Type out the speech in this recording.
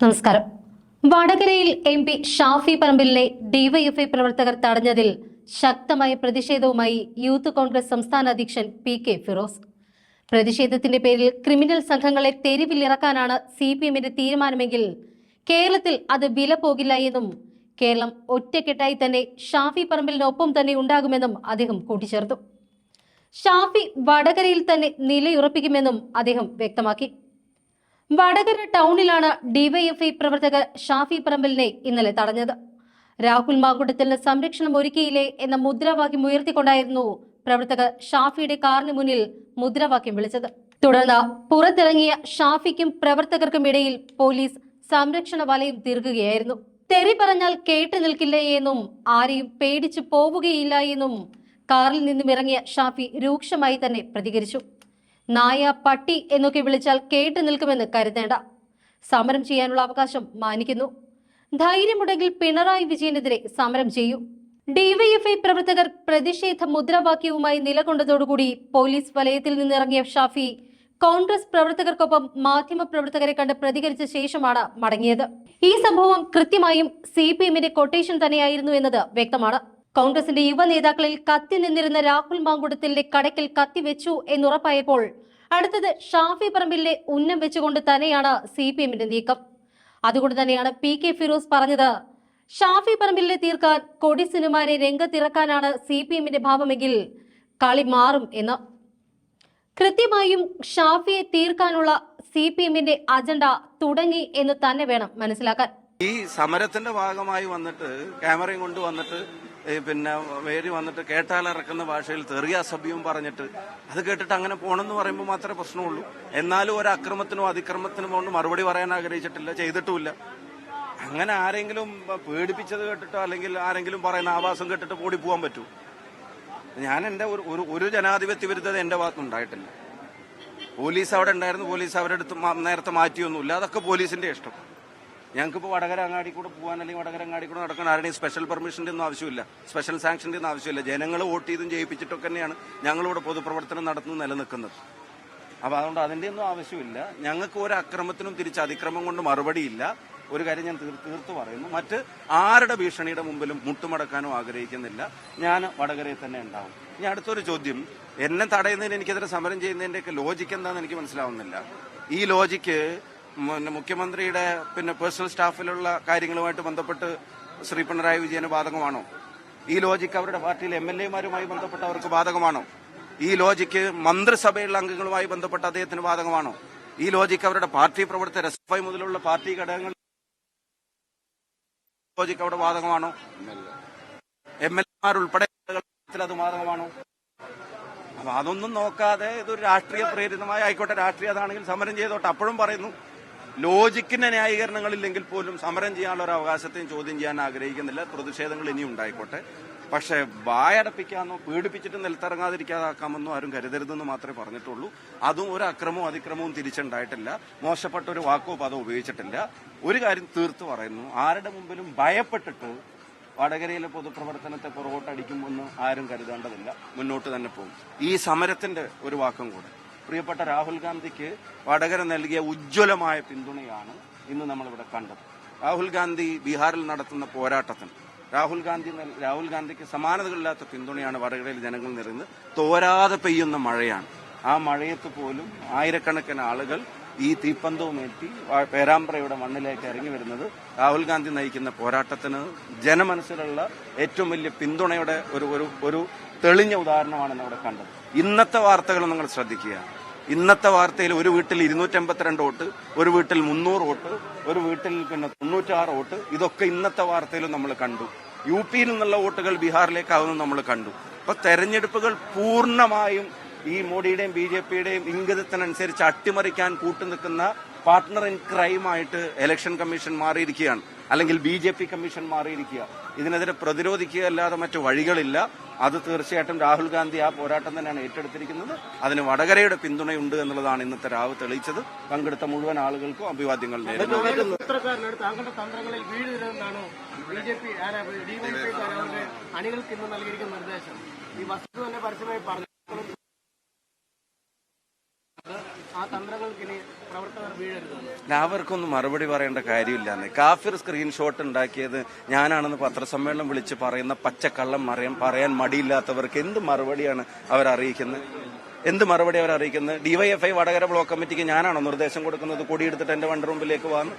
നമസ്കാരം. വടകരയിൽ M P Shafi പറമ്പിലിനെ ഡിവൈഎഫ്ഐ പ്രവർത്തകർ തടഞ്ഞതിൽ ശക്തമായ പ്രതിഷേധവുമായി യൂത്ത് കോൺഗ്രസ് സംസ്ഥാന അധ്യക്ഷൻ പി കെ ഫിറോസ്. പ്രതിഷേധത്തിന്റെ പേരിൽ ക്രിമിനൽ സംഘങ്ങളെ തെരുവിലിറക്കാനാണ് സി പി എമ്മിന്റെ തീരുമാനമെങ്കിൽ കേരളത്തിൽ അത് വില പോകില്ല എന്നും കേരളം ഒറ്റക്കെട്ടായി തന്നെ ഷാഫി പറമ്പിലിനൊപ്പം തന്നെ ഉണ്ടാകുമെന്നും അദ്ദേഹം കൂട്ടിച്ചേർത്തു. ഷാഫി വടകരയിൽ തന്നെ നിലയുറപ്പിക്കുമെന്നും അദ്ദേഹം വ്യക്തമാക്കി. വടകര ടൗണിലാണ് ഡിവൈഎഫ്ഐ പ്രവർത്തകർ ഷാഫി പറമ്പലിനെ ഇന്നലെ തടഞ്ഞത്. രാഹുൽ മാകുട്ടത്തിന് സംരക്ഷണം ഒരുക്കിയില്ലേ എന്ന മുദ്രാവാക്യം ഉയർത്തിക്കൊണ്ടായിരുന്നു പ്രവർത്തകർ ഷാഫിയുടെ കാറിന് മുന്നിൽ മുദ്രാവാക്യം വിളിച്ചത്. തുടർന്ന് പുറത്തിറങ്ങിയ ഷാഫിക്കും പ്രവർത്തകർക്കും ഇടയിൽ പോലീസ് സംരക്ഷണ വലയം തീർക്കുകയായിരുന്നു തെറി പറഞ്ഞാൽ കേട്ടു നിൽക്കില്ല എന്നും ആരെയും പേടിച്ചു പോവുകയില്ല എന്നും കാറിൽ നിന്നും ഇറങ്ങിയ ഷാഫി രൂക്ഷമായി തന്നെ പ്രതികരിച്ചു. നായ പട്ടി എന്നൊക്കെ വിളിച്ചാൽ കേട്ടു നിൽക്കുമെന്ന് കരുതേണ്ട. സമരം ചെയ്യാനുള്ള അവകാശം മാനിക്കുന്നു. ധൈര്യമുണ്ടെങ്കിൽ പിണറായി വിജയനെതിരെ സമരം ചെയ്യൂ. ഡിവൈഎഫ്ഐ പ്രവർത്തകർ പ്രതിഷേധ മുദ്രാവാക്യവുമായി നിലകൊണ്ടതോടുകൂടി പോലീസ് വലയത്തിൽ നിന്നിറങ്ങിയ ഷാഫി കോൺഗ്രസ് പ്രവർത്തകർക്കൊപ്പം മാധ്യമ പ്രവർത്തകരെ കണ്ട് പ്രതികരിച്ച ശേഷമാണ് മടങ്ങിയത്. ഈ സംഭവം കൃത്യമായും സി പി എമ്മിന്റെ കൊട്ടേഷൻ തന്നെയായിരുന്നു എന്നത് വ്യക്തമാണ്. കോൺഗ്രസിന്റെ യുവ നേതാക്കളിൽ കത്തി നിന്നിരുന്ന രാഹുൽ മാങ്കുടത്തിന്റെ കടക്കിൽ കത്തി വെച്ചു എന്നുറപ്പായപ്പോൾ അടുത്തത് ഷാഫി പറമ്പിലെ ഉന്നം വെച്ചുകൊണ്ട് തന്നെയാണ് സി പി എമ്മിന്റെ നീക്കം. അതുകൊണ്ട് തന്നെയാണ് പി കെ ഫിറോസ് പറഞ്ഞത് ഷാഫി പറമ്പിലെ തീർക്കാൻ കൊടി സിനിമാരെ രംഗത്തിറക്കാനാണ് സി പി എമ്മിന്റെ ഭാവമെങ്കിൽ കളി മാറും എന്ന്. കൃത്യമായും ഷാഫിയെ തീർക്കാനുള്ള സി പി എമ്മിന്റെ അജണ്ട തുടങ്ങി എന്ന് തന്നെ വേണം മനസ്സിലാക്കാൻ. ഈ സമരത്തിന്റെ ഭാഗമായി വന്നിട്ട് ക്യാമറയും കൊണ്ട് വന്നിട്ട് പിന്നെ വേരി വന്നിട്ട് കേട്ടാലിറക്കുന്ന ഭാഷയിൽ തെറിയ അസഭ്യവും പറഞ്ഞിട്ട് അത് കേട്ടിട്ട് അങ്ങനെ പോണെന്ന് പറയുമ്പോൾ മാത്രമേ പ്രശ്നമുള്ളൂ. എന്നാലും ഒരു അക്രമത്തിനോ അതിക്രമത്തിനോ കൊണ്ട് മറുപടി പറയാൻ ആഗ്രഹിച്ചിട്ടില്ല ചെയ്തിട്ടുമില്ല. അങ്ങനെ ആരെങ്കിലും പേടിപ്പിച്ചത് കേട്ടിട്ടോ അല്ലെങ്കിൽ ആരെങ്കിലും പറയുന്ന ആവാസം കേട്ടിട്ട് ഓടി പോകാൻ പറ്റൂ. ഞാൻ എന്റെ ഒരു ഒരു- ജനാധിപത്യ വിരുദ്ധത എന്റെ ഉണ്ടായിട്ടില്ല. പോലീസ് അവിടെ ഉണ്ടായിരുന്നു പോലീസ് അവരെടുത്ത് നേരത്തെ മാറ്റിയൊന്നുമില്ല. അതൊക്കെ പോലീസിന്റെ ഇഷ്ടം. ഞങ്ങൾക്കിപ്പോൾ വടകര അങ്ങാടി കൂടെ പോകാൻ അല്ലെങ്കിൽ വടകര അങ്ങാടി കൂടെ നടക്കാൻ ആരുടെയും സ്പെഷ്യൽ പെർമിഷന്റെ ഒന്നും ആവശ്യമില്ല. സ്പെഷ്യൽ സാങ്ഷന്റെ ഒന്നും ആവശ്യമില്ല. ജനങ്ങൾ വോട്ട് ചെയ്തും ജയിപ്പിച്ചിട്ടൊക്കെ തന്നെയാണ് ഞങ്ങളിവിടെ പൊതുപ്രവർത്തനം നടത്തുന്നു നിലനിൽക്കുന്നത്. അപ്പോൾ അതുകൊണ്ട് അതിന്റെ ഒന്നും ആവശ്യമില്ല. ഞങ്ങൾക്ക് ഒരു അക്രമത്തിനും തിരിച്ച് അതിക്രമം കൊണ്ട് മറുപടിയില്ല. ഒരു കാര്യം ഞാൻ തീർത്തു തീർത്ത് പറയുന്നു. മറ്റ് ആരുടെ ഭീഷണിയുടെ മുമ്പിലും മുട്ടുമടക്കാനും ആഗ്രഹിക്കുന്നില്ല. ഞാൻ വടകരയിൽ തന്നെ ഉണ്ടാവും. ഇനി അടുത്തൊരു ചോദ്യം. എന്നെ തടയുന്നതിന് എനിക്കെതിരെ സമരം ചെയ്യുന്നതിന്റെയൊക്കെ ലോജിക്ക് എന്താണെന്ന് എനിക്ക് മനസ്സിലാവുന്നില്ല. ഈ ലോജിക്ക് മുന്ന- മുഖ്യമന്ത്രിയുടെ പിന്നെ പേഴ്സണൽ സ്റ്റാഫിലുള്ള കാര്യങ്ങളുമായിട്ട് ബന്ധപ്പെട്ട് ശ്രീ പിണറായി വിജയന് ബാധകമാണോ? ഈ ലോജിക്ക് അവരുടെ പാർട്ടിയിലെ എം എൽ എമാരുമായി ബന്ധപ്പെട്ട് അവർക്ക് ബാധകമാണോ? ഈ ലോജിക്ക് മന്ത്രിസഭയിലുള്ള അംഗങ്ങളുമായി ബന്ധപ്പെട്ട് അദ്ദേഹത്തിന് ബാധകമാണോ? ഈ ലോജിക്ക് അവരുടെ പാർട്ടി പ്രവർത്തകർ എസ് എഫ് ഐ മുതലുള്ള പാർട്ടി ഘടകങ്ങൾ ലോജിക്ക് അവിടെ ബാധകമാണോ? എം എൽ എമാരുൾപ്പെടെ അത് ബാധകമാണോ? അപ്പൊ അതൊന്നും നോക്കാതെ ഇതൊരു രാഷ്ട്രീയ പ്രേരിതമായി ആയിക്കോട്ടെ രാഷ്ട്രീയ അതാണെങ്കിൽ സമരം ചെയ്തോട്ടെ അപ്പോഴും പറയുന്നു ലോജിക്കിന്റെ ന്യായീകരണങ്ങളില്ലെങ്കിൽ പോലും സമരം ചെയ്യാനുള്ള ഒരു അവകാശത്തെയും ചോദ്യം ചെയ്യാൻ ആഗ്രഹിക്കുന്നില്ല. പ്രതിഷേധങ്ങൾ ഇനി ഉണ്ടായിക്കോട്ടെ. പക്ഷേ വായടപ്പിക്കാമെന്നോ പീഡിപ്പിച്ചിട്ട് നിലത്തിറങ്ങാതിരിക്കാതാക്കാമെന്നോ ആരും കരുതരുതെന്ന് മാത്രമേ പറഞ്ഞിട്ടുള്ളൂ. അതും ഒരു അക്രമവും അതിക്രമവും തിരിച്ചുണ്ടായിട്ടില്ല. മോശപ്പെട്ട ഒരു വാക്കോ പദോ ഉപയോഗിച്ചിട്ടില്ല. ഒരു കാര്യം തീർത്തു പറയുന്നു. ആരുടെ മുമ്പിലും ഭയപ്പെട്ടിട്ട് വടകരയിലെ പൊതുപ്രവർത്തനത്തെ പുറകോട്ടടിക്കുമെന്ന് ആരും കരുതേണ്ടതില്ല. മുന്നോട്ട് തന്നെ പോകും. ഈ സമരത്തിന്റെ ഒരു വാക്കും കൂടെ. പ്രിയപ്പെട്ട രാഹുൽ ഗാന്ധിക്ക് വടകര നൽകിയ ഉജ്ജ്വലമായ പിന്തുണയാണ് ഇന്ന് നമ്മളിവിടെ കണ്ടത്. രാഹുൽ ഗാന്ധി ബീഹാറിൽ നടത്തുന്ന പോരാട്ടത്തിന് രാഹുൽ ഗാന്ധി രാഹുൽ ഗാന്ധിക്ക് സമാനതകളില്ലാത്ത പിന്തുണയാണ് വടകരയിൽ ജനങ്ങൾ നിറയുന്നത്. തോരാതെ പെയ്യുന്ന മഴയാണ്. ആ മഴയത്ത് പോലും ആയിരക്കണക്കിന് ആളുകൾ ഈ തീപ്പന്തവുമേറ്റി പേരാമ്പ്രയുടെ മണ്ണിലേക്ക് ഇറങ്ങി വരുന്നത് രാഹുൽ ഗാന്ധി നയിക്കുന്ന പോരാട്ടത്തിന് ജനമനസ്സിലുള്ള ഏറ്റവും വലിയ പിന്തുണയുടെ ഒരു ഒരു ഒരു തെളിഞ്ഞ ഉദാഹരണമാണ് ഇവിടെ കണ്ടത്. ഇന്നത്തെ വാർത്തകൾ നിങ്ങൾ ശ്രദ്ധിക്കുക. ഇന്നത്തെ വാർത്തയിൽ ഒരു വീട്ടിൽ ഇരുന്നൂറ്റമ്പത്തിരണ്ട് വോട്ട് ഒരു വീട്ടിൽ മുന്നൂറ് വോട്ട് ഒരു വീട്ടിൽ പിന്നെ തൊണ്ണൂറ്റാറ് വോട്ട് ഇതൊക്കെ ഇന്നത്തെ വാർത്തയിലും നമ്മൾ കണ്ടു. യു പിയിൽ നിന്നുള്ള വോട്ടുകൾ ബീഹാറിലേക്കാവുന്നു നമ്മൾ കണ്ടു. അപ്പൊ തെരഞ്ഞെടുപ്പുകൾ പൂർണമായും ഈ മോഡിയുടെയും ബി ജെ പിയുടെയും ഇംഗിതത്തിനനുസരിച്ച് അട്ടിമറിക്കാൻ കൂട്ടുനിൽക്കുന്ന പാർട്ട്ണർ ഇൻ ക്രൈമായിട്ട് ഇലക്ഷൻ കമ്മീഷൻ മാറിയിരിക്കുകയാണ്. അല്ലെങ്കിൽ ബി ജെ പി കമ്മീഷൻ മാറിയിരിക്കുക. ഇതിനെതിരെ പ്രതിരോധിക്കുക അല്ലാതെ മറ്റു വഴികളില്ല. അത് തീർച്ചയായിട്ടും രാഹുൽ ഗാന്ധി ആ പോരാട്ടം തന്നെയാണ് ഏറ്റെടുത്തിരിക്കുന്നത്. അതിന് വടകരയുടെ പിന്തുണയുണ്ട് എന്നുള്ളതാണ് ഇന്നത്തെ രാവ് തെളിയിച്ചത്. പങ്കെടുത്ത മുഴുവൻ ആളുകൾക്കും അഭിവാദ്യങ്ങൾ പി അണികൾക്ക് നിർദ്ദേശം. ഈ വസ്തു തന്നെ പരസ്യമായി പറഞ്ഞു ആ തന്ത്രങ്ങൾക്ക് ഇനി പ്രവർത്തകർ വീഴരുതെന്ന് അല്ല, അവർക്കൊന്നും മറുപടി പറയേണ്ട കാര്യമില്ലാന്ന് കാഫിർ സ്ക്രീൻഷോട്ട് ഉണ്ടാക്കിയത് ഞാനാണെന്ന് പത്രസമ്മേളനം വിളിച്ച് പറയുന്ന പച്ചക്കള്ളം മറിയാൻ പറയാൻ മടിയില്ലാത്തവർക്ക് എന്ത് മറുപടിയാണ് അവർ അറിയിക്കുന്നത്? എന്ത് മറുപടി അവർ അറിയിക്കുന്നത്? ഡിവൈഎഫ്ഐ വടകര ബ്ലോക്ക് കമ്മിറ്റിക്ക് ഞാനാണോ നിർദ്ദേശം കൊടുക്കുന്നത്? കൊടിയെടുത്തിട്ട് എന്റെ വണ്ടി റൂമിലേക്ക് വന്ന്